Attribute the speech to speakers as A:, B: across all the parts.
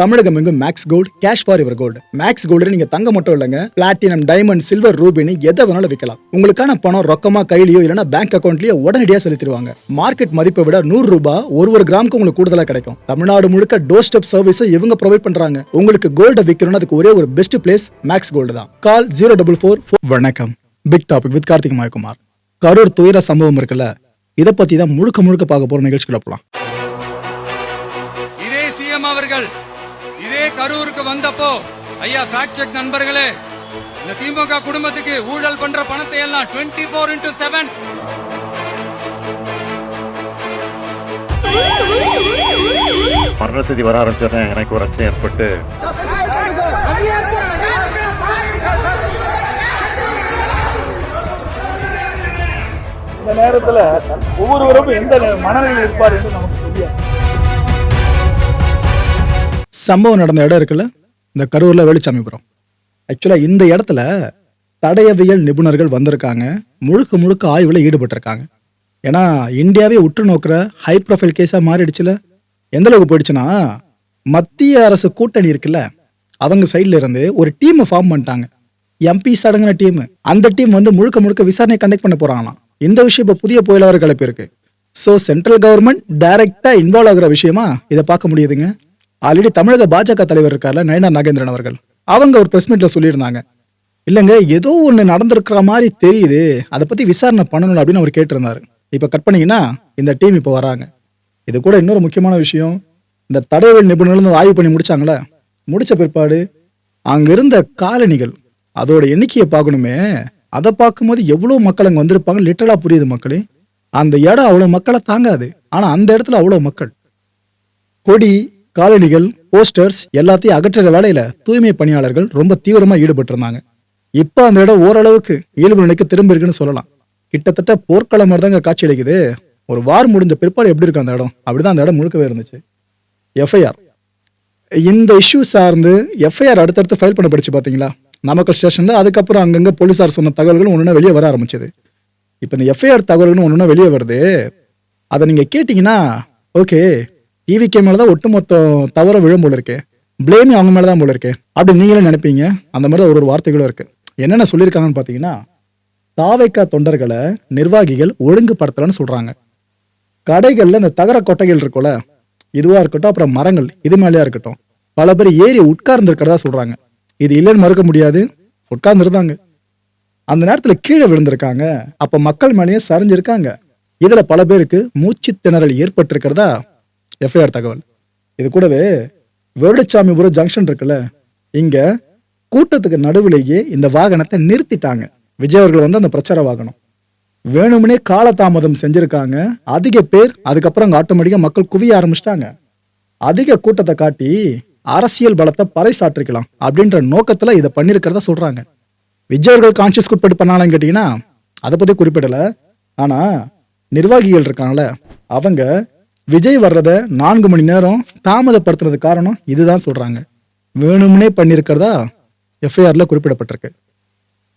A: தமிழகம் எங்கும் Max Gold cash for your gold Max Gold நீங்க தங்க மட்டும் இல்லைங்க. பிளாட்டினம் டைமண்ட் சில்வர் ரூபினி எதை வேணாலும் விற்கலாம் உங்களுக்கான பணம் ரொக்கமா கையிலயோ இல்லைன்னா பேங்க் அக்கௌண்ட்லயோ உடனடியாக செலுத்திடுவாங்க. மார்க்கெட் மதிப்பை விட நூறு ரூபாய் ஒரு ஒரு கிராமுக்கு உங்களுக்கு கூடுதலா கிடைக்கும். தமிழ்நாடு முழுக்க டோர் ஸ்டெப் சர்வீஸும் இவங்க ப்ரொவைட் பண்றாங்க. உங்களுக்கு கோல்ட விற்கணும்னு அதுக்கு ஒரே ஒரு பெஸ்ட் பிளேஸ் மேக்ஸ் கோல்டு தான். கால் ஜீரோ டபுள் ஃபோர் வணக்கம். Big topic with Karthik Mayakumar Karur துயர சம்பவம் இருக்குல்ல? இதை பத்தி தான் முழுக்க முழுக்க பார்க்க போற நிகழ்ச்சிக்குள்ள போலாம்.
B: இதே சிஎம் அவர்கள் கரூருக்கு வந்தப்போ ஐயா ஃபேக்ட் செக் நண்பர்களே இந்த திமுக குடும்பத்துக்கு ஊழல் பண்ற பணத்தை எல்லாம் டுவெண்ட்டி ஃபோர் இன்டூ செவன்
C: மரண செய்தி வர ஆரம்பிச்சோடனே எனக்கு ஒரு அச்சம் ஏற்பட்டு
D: இந்த நேரத்துல ஒவ்வொருவரும் எந்த மனநிலையில் இருப்பார் என்று
A: சம்பவம் நடந்த இடம் இருக்குல்ல? இந்த கரூர்ல வெளிச்சாமிபுரம் ஆக்சுவலா இந்த இடத்துல தடயவியல் நிபுணர்கள் வந்திருக்காங்க. முழுக்க முழுக்க ஆய்வுல ஈடுபட்டிருக்காங்க. ஏன்னா இந்தியாவே உற்று நோக்குற ஹை ப்ரொஃபைல் கேஸா மாறிடுச்சுல? எந்த அளவுக்கு போயிடுச்சுன்னா மத்திய அரசு கூட்டணி இருக்குல்ல? அவங்க சைட்ல இருந்து ஒரு டீமை ஃபார்ம் பண்ணிட்டாங்க. எம்பிஸ் அடங்கின டீம் அந்த டீம் வந்து முழுக்க முழுக்க விசாரணை கண்டக்ட் பண்ண போறாங்களாம். இந்த விஷயம் இப்போ புதிய புயலாக கிளப்பி இருக்கு ஸோ சென்ட்ரல் கவர்மெண்ட் டைரக்டா இன்வால்வ் ஆகுற விஷயமா இதை பார்க்க முடியுதுங்க? ஆல்ரெடி தமிழக பாஜக தலைவர் இருக்கார்ல நயனா நாகேந்திரன் அவர்கள். அவங்க ஒரு பிரஸ் மீட்ல சொல்லியிருந்தாங்க. இல்லைங்க ஏதோ ஒன்று நடந்திருக்கிற மாதிரி தெரியுது. அதை பற்றி விசாரணை பண்ணணும் அப்படின்னு அவர் கேட்டிருந்தாரு. இப்போ கட் பண்ணிங்கன்னா இந்த டீம் இப்போ வராங்க. இது கூட இன்னொரு முக்கியமான விஷயம். இந்த தடவை நிபுணர்கள் வந்து ஆய்வு பண்ணி முடிச்சாங்களே? முடிச்ச பிற்பாடு அங்கிருந்த இருந்த காலணிகள் அதோட எண்ணிக்கையை பார்க்கணுமே. அதை பார்க்கும்போது எவ்வளோ மக்கள் அங்கே வந்திருப்பாங்க? லிட்டலாக புரியுது மக்களே. அந்த இடம் அவ்வளோ மக்களை தாங்காது. ஆனால் அந்த இடத்துல அவ்வளோ மக்கள். கொடி காலணிகள் போஸ்டர்ஸ் எல்லாத்தையும் அகற்றுற வேலையில தூய்மை பணியாளர்கள் ரொம்ப தீவிரமா ஈடுபட்டு இருந்தாங்க இப்ப அந்த இடம் ஓரளவுக்கு இயல்பு நிலைக்கு திரும்ப இருக்குன்னு சொல்லலாம். கிட்டத்தட்ட போர்க்களம் மாதிரி தாங்க காட்சி அளிக்குது. ஒரு வார் முடிஞ்ச பிற்பாடு எப்படி இருக்கு அந்த இடம்? அப்படிதான் அந்த இடம் முழுக்கவே இருந்துச்சு. எஃப்ஐஆர் இந்த இஷ்யூ சார்ந்து எஃப்ஐஆர் அடுத்தடுத்து ஃபைல் பண்ண படிச்சு பாத்தீங்களா? நாமக்கல் ஸ்டேஷன்ல அதுக்கப்புறம் அங்கங்க போலீசார் சொன்ன தகவல்கள் ஒன்று வெளியே வர ஆரம்பிச்சது. இப்போ இந்த எஃப்ஐஆர் தகவல்கள் ஒன்று வெளியே வருது. அதை நீங்க கேட்டீங்கன்னா ஓகே டிவிகே மேலே தான் ஒட்டுமொத்தம் தவற விழும் போல இருக்கு. பிளேமே அவங்க மேலே தான் போல இருக்கு. அப்படி நீங்களே நினைப்பீங்க. அந்த மாதிரி தான் ஒரு ஒரு வார்த்தைகளும் இருக்கு. என்னென்ன சொல்லியிருக்காங்கன்னு பார்த்தீங்கன்னா தாவைக்கா தொண்டர்களை நிர்வாகிகள் ஒழுங்குபடுத்தலன்னு சொல்கிறாங்க கடைகளில் இந்த தகர கொட்டைகள் இருக்கும்ல இதுவாக இருக்கட்டும் அப்புறம் மரங்கள் இது மேலேயா இருக்கட்டும் பல பேர் ஏறி உட்கார்ந்துருக்கிறதா சொல்கிறாங்க இது இல்லைன்னு மறுக்க முடியாது. உட்கார்ந்துருந்தாங்க. அந்த நேரத்தில் கீழே விழுந்திருக்காங்க. அப்போ மக்கள் மேலேயும் சரிஞ்சிருக்காங்க. இதில் பல பேருக்கு மூச்சு திணறல் ஏற்பட்டிருக்கிறதா எஃப்ஐஆர் தகவல். இது கூடவே வேலுச்சாமிபுரம் ஜங்ஷன் இருக்குல்ல இங்க கூட்டத்துக்கு நடுவிலேயே இந்த வாகனத்தை நிறுத்திட்டாங்க. விஜய் அவர்கள் வந்து அந்த பிரச்சார வாகனம். வேணும்னே காலதாமதம் செஞ்சிருக்காங்க. அதிக பேர் அதுக்கப்புறம் அங்கே ஆட்டோமேட்டிக்கா மக்கள் குவிய ஆரம்பிச்சிட்டாங்க. அதிக கூட்டத்தை காட்டி அரசியல் பலத்தை பறைசாற்றிக்கலாம் அப்படின்ற நோக்கத்துல இதை பண்ணிருக்கிறதா சொல்றாங்க. விஜய் அவர்கள் கான்சியஸ் குட்பட்டு பண்ணாலும் கேட்டீங்கன்னா அதை பத்தி குறிப்பிடல. ஆனா நிர்வாகிகள் இருக்காங்கல்ல அவங்க விஜய் வர்றத நான்கு மணி நேரம் தாமதப்படுத்துறது காரணம் இதுதான் சொல்றாங்க. வேணும்னே பண்ணியிருக்கிறதா எஃப்ஐஆர்ல குறிப்பிடப்பட்டிருக்கு.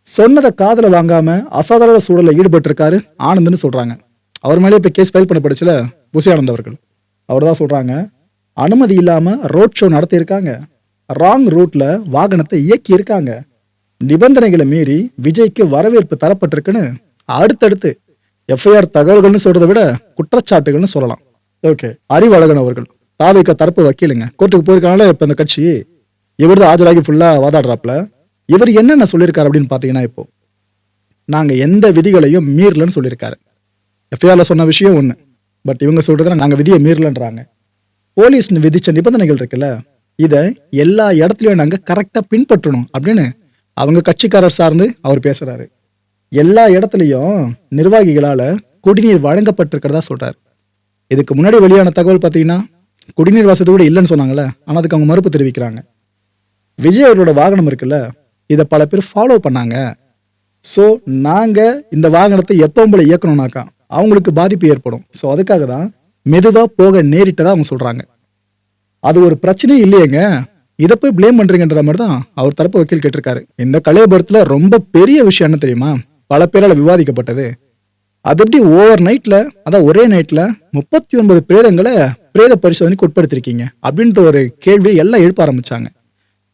A: சொன்னதை காதுல வாங்காம அசாதாரண சூழலில் ஈடுபட்டிருக்காரு ஆனந்த்னு சொல்றாங்க. அவர் மேலே இப்ப கேஸ் ஃபைல் பண்ணப்படுச்சுல புசி ஆனந்த் அவர்கள். அவர் தான் சொல்றாங்க அனுமதி இல்லாம ரோட் ஷோ நடத்தியிருக்காங்க. ராங் ரூட்ல வாகனத்தை இயக்கி இருக்காங்க நிபந்தனைகளை மீறி விஜய்க்கு வரவேற்பு தரப்பட்டிருக்குன்னு அடுத்தடுத்து எஃப்ஐஆர் தகவல்கள்னு சொல்றதை விட குற்றச்சாட்டுகள்னு சொல்லலாம். ஓகே அறிவழகன் அவர்கள். தாவிக்க தரப்பு வக்கீலுங்க. கோர்ட்டுக்கு போயிருக்காங்களே இப்போ இந்த கட்சி இவர் தான் ஆஜராகி ஃபுல்லாக வாதாடுறாப்புல. இவர் என்னென்ன சொல்லியிருக்காரு அப்படின்னு பார்த்தீங்கன்னா இப்போ நாங்கள் எந்த விதிகளையும் மீறலன்னு சொல்லியிருக்காரு எஃப்ஐஆரில் சொன்ன விஷயம் ஒன்று பட் இவங்க சொல்றது நாங்கள் விதியை மீறலன்றாங்க. போலீஸ் விதிச்ச நிபந்தனைகள் இருக்குல்ல இதை எல்லா இடத்துலையும் நாங்கள் கரெக்டாக பின்பற்றணும் அப்படின்னு அவங்க கட்சிக்காரர் சார்ந்து அவர் பேசுகிறாரு எல்லா இடத்துலையும் நிர்வாகிகளால் குடிநீர் வழங்கப்பட்டிருக்கிறதா சொல்கிறார் இதுக்கு முன்னாடி வெளியான தகவல் பார்த்தீங்கன்னா குடிநீர் வசதி கூட இல்லைன்னு சொன்னாங்கல்ல ஆனால் அதுக்கு அவங்க மறுப்பு தெரிவிக்கிறாங்க. விஜய் அவர்களோட வாகனம் இருக்குல்ல இதை பல பேர் ஃபாலோ பண்ணாங்க. ஸோ நாங்கள் இந்த வாகனத்தை எப்பவும் போல இயக்கணும்னாக்கா அவங்களுக்கு பாதிப்பு ஏற்படும். ஸோ அதுக்காக தான் மெதுவாக போக நேரிட்டதாக அவங்க சொல்கிறாங்க அது ஒரு பிரச்சனையே இல்லையேங்க. இதை போய் ப்ளேம் பண்ணுறீங்கன்ற மாதிரி தான் அவர் தரப்பு வக்கீல் கேட்டிருக்காரு. இந்த கலையபுரத்தில் ரொம்ப பெரிய விஷயம் என்ன தெரியுமா? பல பேரால் விவாதிக்கப்பட்டது. அது எப்படி ஓவர் நைட்ல அதான் ஒரே நைட்ல முப்பத்தி ஒன்பது பிரேதங்களை பிரேத பரிசோதனைக்கு உட்படுத்திருக்கீங்க? அப்படின்ற ஒரு கேள்வியை எல்லாம் எழுப்ப ஆரம்பிச்சாங்க.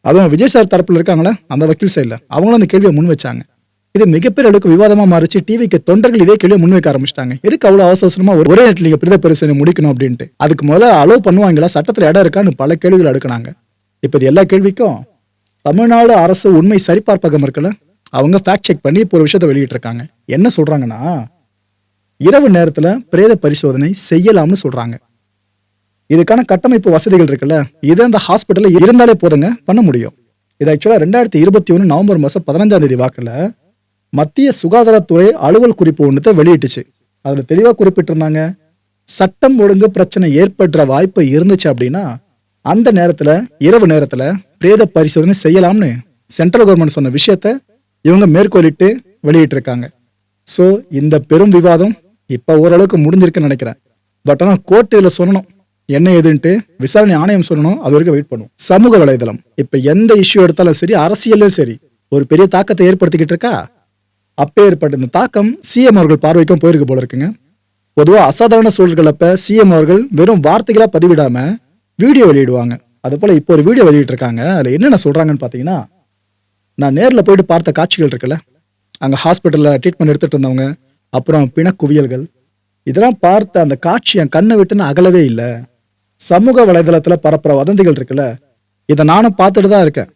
A: அதுவும் விஜய் சார் தரப்புல இருக்காங்களே? அந்த வக்கீல் சைடில் அவங்களும் அந்த கேள்வியை முன் வச்சாங்க. இது மிகப்பெரிய அளவுக்கு விவாதமா மாறிச்சு. டிவிக்கு தொண்டர்கள் இதே கேள்வியை முன்வைக்க ஆரம்பிச்சிட்டாங்க. எதுக்கு அவ்வளவு அவசரமாக அவசரமா ஒரு- ஒரே நேரத்தில் நீங்க பிரேத பரிசோதனை முடிக்கணும் அப்படின்ட்டு? அதுக்கு முதல்ல அலோவ் பண்ணுவாங்களா? சட்டத்தில் இடம் இருக்கான்னு பல கேள்விகள் எடுக்கிறாங்க இப்போ இது எல்லா கேள்விக்கும் தமிழ்நாடு அரசு உண்மை சரிபார்ப்பகம் இருக்குல்ல? அவங்க ஃபேக்ட் செக் பண்ணி இப்போ ஒரு விஷயத்தை வெளியிட்டு இருக்காங்க என்ன சொல்றாங்கன்னா இரவு நேரத்தில் பிரேத பரிசோதனை செய்யலாம்னு சொல்கிறாங்க இதுக்கான கட்டமைப்பு வசதிகள் இருக்குல்ல இது அந்த ஹாஸ்பிட்டலில் இருந்தாலே போதுங்க பண்ண முடியும். இது ஆக்சுவலாக ரெண்டாயிரத்தி இருபத்தி ஒன்று நவம்பர் மாதம் பதினஞ்சாம் தேதி வாக்கில் மத்திய சுகாதாரத்துறை அலுவல் குறிப்பு ஒன்றத்தை வெளியிட்டுச்சு. அதில் தெளிவாக குறிப்பிட்டிருந்தாங்க சட்டம் ஒழுங்கு பிரச்சனை ஏற்படுற வாய்ப்பு இருந்துச்சு அப்படின்னா அந்த நேரத்தில் இரவு நேரத்தில் பிரேத பரிசோதனை செய்யலாம்னு சென்ட்ரல் கவர்மெண்ட் சொன்ன விஷயத்த இவங்க மேற்கோளிட்டு வெளியிட்டிருக்காங்க. ஸோ இந்த பெரும் விவாதம் இப்போ ஓரளவுக்கு முடிஞ்சிருக்குன்னு நினைக்கிறேன். பட் ஆனால் கோர்ட்டு இதில் சொல்லணும். என்ன ஏதுன்ட்டு விசாரணை ஆணையம் சொல்லணும். அது வரைக்கும் வெயிட் பண்ணும். சமூக வலைதளம். இப்போ எந்த இஷ்யூ எடுத்தாலும் சரி அரசியலும் சரி ஒரு பெரிய தாக்கத்தை ஏற்படுத்திக்கிட்டு இருக்கா? அப்போ ஏற்பட்ட இந்த தாக்கம் சிஎம் அவர்கள் பார்வைக்கும் போயிருக்கு போல இருக்குங்க. பொதுவாக அசாதாரண சூழல்கள் அப்போ சிஎம் அவர்கள் வெறும் வார்த்தைகளாக பதிவிடாமல் வீடியோ வெளியிடுவாங்க. அது இப்போ ஒரு வீடியோ வெளியிட்டிருக்காங்க. அதில் என்னென்ன சொல்கிறாங்கன்னு பார்த்தீங்கன்னா நான் நேரில் போயிட்டு பார்த்த காட்சிகள் இருக்குல்ல. அங்கே ஹாஸ்பிட்டலில் ட்ரீட்மெண்ட் எடுத்துகிட்டு இருந்தவங்க அப்புறம் பிணக்குவியல்கள். இதெல்லாம் பார்த்த அந்த காட்சி என் கண்ணை விட்டுன்னு அகலவே இல்லை. சமூக வலைதளத்தில் பரப்புற வதந்திகள் இருக்குல்ல இதை நானும் பார்த்துட்டு தான் இருக்கேன்.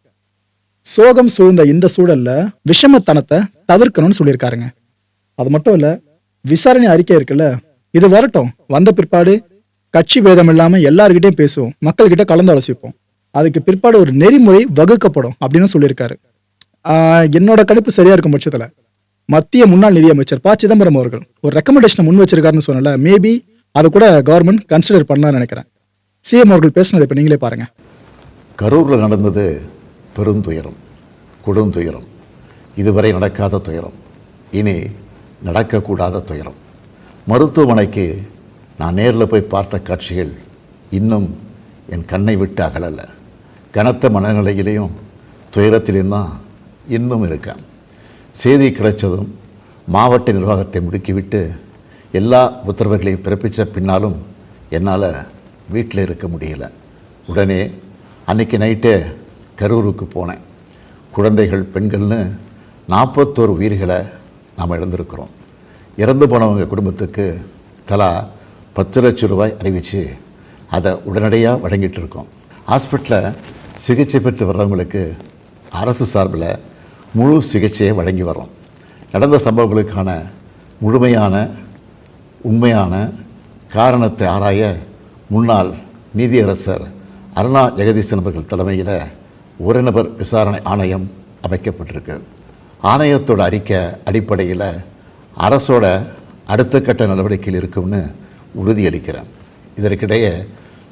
A: சோகம் சூழ்ந்த இந்த சூழல்ல விஷமத்தனத்தை தவிர்க்கணும்னு சொல்லியிருக்காருங்க. அது மட்டும் இல்லை விசாரணை அறிக்கை இருக்குல்ல இது வரட்டும் வந்த பிற்பாடு கட்சி பேதம் இல்லாமல் எல்லார்கிட்டயும் பேசுவோம் மக்கள்கிட்ட கலந்து ஆலோசிப்போம். அதுக்கு பிற்பாடு ஒரு நெறிமுறை வகுக்கப்படும் அப்படின்னு சொல்லியிருக்காரு. என்னோட கணிப்பு சரியா இருக்கும் பட்சத்தில். மத்திய முன்னாள் நிதியமைச்சர் ப. சிதம்பரம் அவர்கள் ஒரு ரெக்கமெண்டேஷனை முன் வச்சிருக்காருன்னு சொன்னல மேபி அதை கூட கவர்மெண்ட் கன்சிடர் பண்ணலாம்னு நினைக்கிறேன். சிஎம் அவர்கள் பேசினதை இப்ப நீங்களே பாருங்க.
E: கரூரில் நடந்தது பெருந்துயரம் கொடுந்துயரம் இதுவரை நடக்காத துயரம் இனி நடக்கக்கூடாத துயரம். மருத்துவமனைக்கு நான் நேரில் போய் பார்த்த காட்சிகள் இன்னும் என் கண்ணை விட்டு அகலலை கனத்த மனநிலையிலையும் துயரத்திலையும் தான் இன்னும் இருக்கேன். செய்தி கிடைச்சதும் மாவட்ட நிர்வாகத்தை முடுக்கிவிட்டு எல்லா உத்தரவுகளையும் பிறப்பித்த பின்னாலும் என்னால் வீட்டில் இருக்க முடியல. உடனே அன்னைக்கு நைட்டே கரூருக்கு போனேன். குழந்தைகள் பெண்கள்னு நாற்பத்தோரு உயிர்களை நாம் இழந்திருக்கிறோம். இறந்து போனவங்க குடும்பத்துக்கு தலா பத்து லட்சம் ரூபாய் அறிவித்து அதை உடனடியாக வழங்கிட்டு இருக்கோம். ஹாஸ்பிட்டலில் சிகிச்சை பெற்று வர்றவங்களுக்கு அரசு சார்பில் முழு சிகிச்சையை வழங்கி வரோம் நடந்த சம்பவங்களுக்கான முழுமையான உண்மையான காரணத்தை ஆராய முன்னாள் நீதியரசர் அருணா ஜெகதீசன் அவர்கள் தலைமையில் ஒரு நபர் விசாரணை ஆணையம் அமைக்கப்பட்டிருக்கு. ஆணையத்தோட அறிக்கை அடிப்படையில் அரசோட அடுத்த கட்ட நடவடிக்கையில் இருக்கும்னு உறுதியளிக்கிறேன். இதற்கிடையே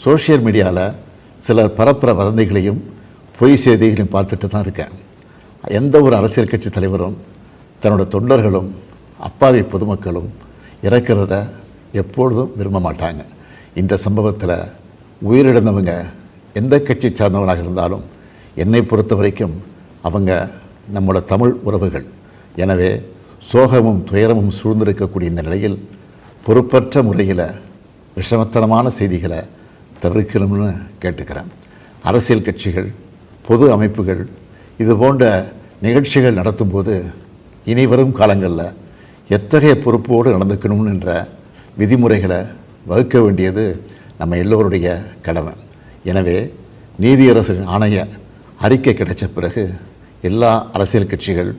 E: சோஷியல் மீடியாவில் சிலர் பரப்புற வதந்திகளையும் பொய் செய்திகளையும் பார்த்துட்டு தான் இருக்கேன். எந்த ஒரு அரசியல் கட்சி தலைவரும் தன்னோட தொண்டர்களும் அப்பாவி பொதுமக்களும் இறக்கிறத எப்பொழுதும் விரும்ப மாட்டாங்க. இந்த சம்பவத்தில் உயிரிழந்தவங்க எந்த கட்சி சார்ந்தவனாக இருந்தாலும் என்னை பொறுத்த வரைக்கும் அவங்க நம்மளோட தமிழ் உறவுகள். எனவே சோகமும் துயரமும் சூழ்ந்திருக்கக்கூடிய இந்த நிலையில் பொறுப்பற்ற முறையில் விஷமத்தனமான செய்திகளை தவிர்க்கணும்னு கேட்டுக்கிறேன். அரசியல் கட்சிகள் பொது அமைப்புகள் இது போன்ற நிகழ்ச்சிகள் நடத்தும்போது இனி வரும் காலங்களில் எத்தகைய பொறுப்போடு நடந்துக்கணும்னு என்ற விதிமுறைகளை வகுக்க வேண்டியது நம்ம எல்லோருடைய கடமை. எனவே நீதியரசரின் ஆணைய அறிக்கை கிடைச்ச பிறகு எல்லா அரசியல் கட்சிகள்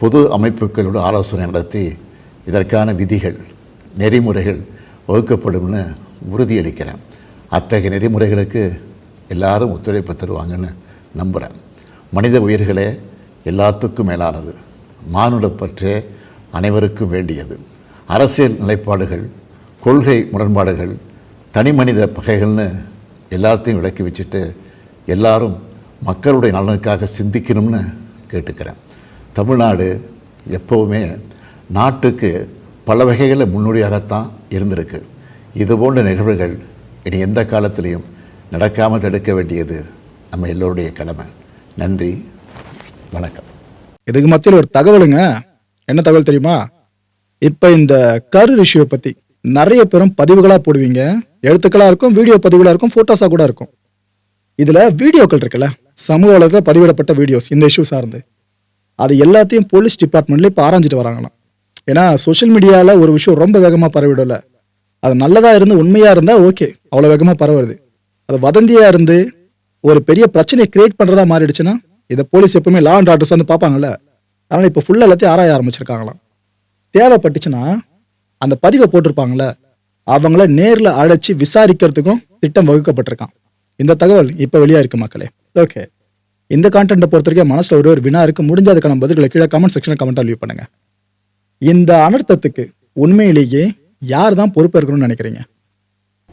E: பொது அமைப்புகளோடு ஆலோசனை நடத்தி இதற்கான விதிகள் நெறிமுறைகள் வகுக்கப்படும்னு உறுதியளிக்கிறேன். அத்தகைய நெறிமுறைகளுக்கு எல்லாரும் ஒத்துழைப்பு தருவாங்கன்னு நம்புகிறேன் மனித உயிர்களே எல்லாத்துக்கும் மேலானது. மானுடப்பற்று அனைவருக்கும் வேண்டியது. அரசியல் நிலைப்பாடுகள் கொள்கை முரண்பாடுகள் தனி மனித பகைகள்னு எல்லாத்தையும் விளக்கி வச்சுட்டு எல்லாரும் மக்களுடைய நலனுக்காக சிந்திக்கணும்னு கேட்டுக்கிறேன். தமிழ்நாடு எப்போவுமே நாட்டுக்கு பல வகைகளில் முன்னோடியாகத்தான் இருந்திருக்கு. இது போன்ற நிகழ்வுகள் இனி எந்த காலத்திலையும் நடக்காமல் தடுக்க வேண்டியது நம்ம எல்லோருடைய கடமை. நன்றி. வணக்கம்.
A: இதுக்கு மத்தியில் ஒரு தகவலுங்க. என்ன தகவல் தெரியுமா? இப்போ இந்த கரு இஷ்யூவை பற்றி நிறைய பேரும் பதிவுகளாக போடுவீங்க. எழுத்துக்களாக இருக்கும் வீடியோ பதிவுகளாக இருக்கும் ஃபோட்டோஸாக கூட இருக்கும். இதில் வீடியோக்கள் இருக்குல்ல. சமூக வளத்தில் பதிவிடப்பட்ட வீடியோஸ் இந்த இஷ்யூ சார்ந்து. அது எல்லாத்தையும் போலீஸ் டிபார்ட்மெண்ட்ல இப்போ ஆராய்ஞ்சிட்டு வராங்களாம். ஏன்னா சோஷியல் மீடியாவில் ஒரு விஷயம் ரொம்ப வேகமாக பரவிடல அது நல்லதாக இருந்து உண்மையாக இருந்தால் ஓகே அவ்வளோ வேகமாக பரவுறது. அது வதந்தியாக இருந்து ஒரு பெரிய பிரச்சனையை கிரியேட் பண்ணுறதா மாறிடுச்சுன்னா இதை போலீஸ் எப்பவுமே லா அண்ட் ஆர்டர்ஸ் வந்து பார்ப்பாங்கல்ல. அதனால் இப்போ ஃபுல்லாக எல்லாத்தையும் ஆராய ஆரம்பிச்சிருக்காங்களாம். தேவைப்பட்டுச்சுன்னா அந்த பதிவை போட்டிருப்பாங்கல்ல. அவங்கள நேரில் அழைச்சி விசாரிக்கிறதுக்கும் திட்டம் வகுக்கப்பட்டிருக்கான் இந்த தகவல் இப்போ வெளியா இருக்கு மக்களே. ஓகே இந்த கான்டென்ட்டை பொறுத்த வரைக்கும் மனசில் ஒரு ஒரு வினா இருக்கு முடிஞ்ச அதுக்கான பதில்களை கீழே கமெண்ட் செக்ஷனில் கமெண்ட்டாக லீவ் பண்ணுங்க. இந்த அனர்த்தத்துக்கு உண்மையிலேயே யார் தான் பொறுப்பு இருக்கணும்னு நினைக்கிறீங்க?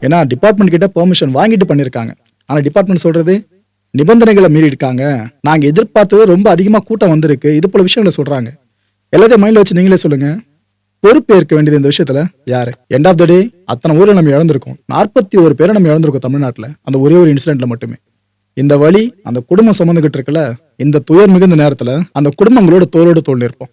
A: ஏன்னா டிபார்ட்மெண்ட் கிட்ட பெர்மிஷன் வாங்கிட்டு பண்ணியிருக்காங்க ஆனால் டிபார்ட்மெண்ட் சொல்றது நிபந்தனைகளை மீறி இருக்காங்க. நாங்கள் எதிர்பார்த்தது ரொம்ப அதிகமாக கூட்டம் வந்திருக்கு. இது போல விஷயங்களை சொல்றாங்க. எல்லாத்தையும் மைண்டில் வச்சு நீங்களே சொல்லுங்க. பொறுப்பேற்க வேண்டியது இந்த விஷயத்துல யாரு? எண்ட் ஆஃப் த டே அத்தனை ஊரில் நம்ம இழந்திருக்கோம். நாற்பத்தி ஒரு பேரை நம்ம இழந்திருக்கோம் தமிழ்நாட்டில். அந்த ஒரே ஒரு இன்சிடென்ட்ல மட்டுமே. இந்த வழி அந்த குடும்பம் சுமந்துகிட்டு இருக்குல்ல இந்த துயர் மிகுந்த நேரத்துல அந்த குடும்பங்களோட தோளோடு தோல் நிற்போம்.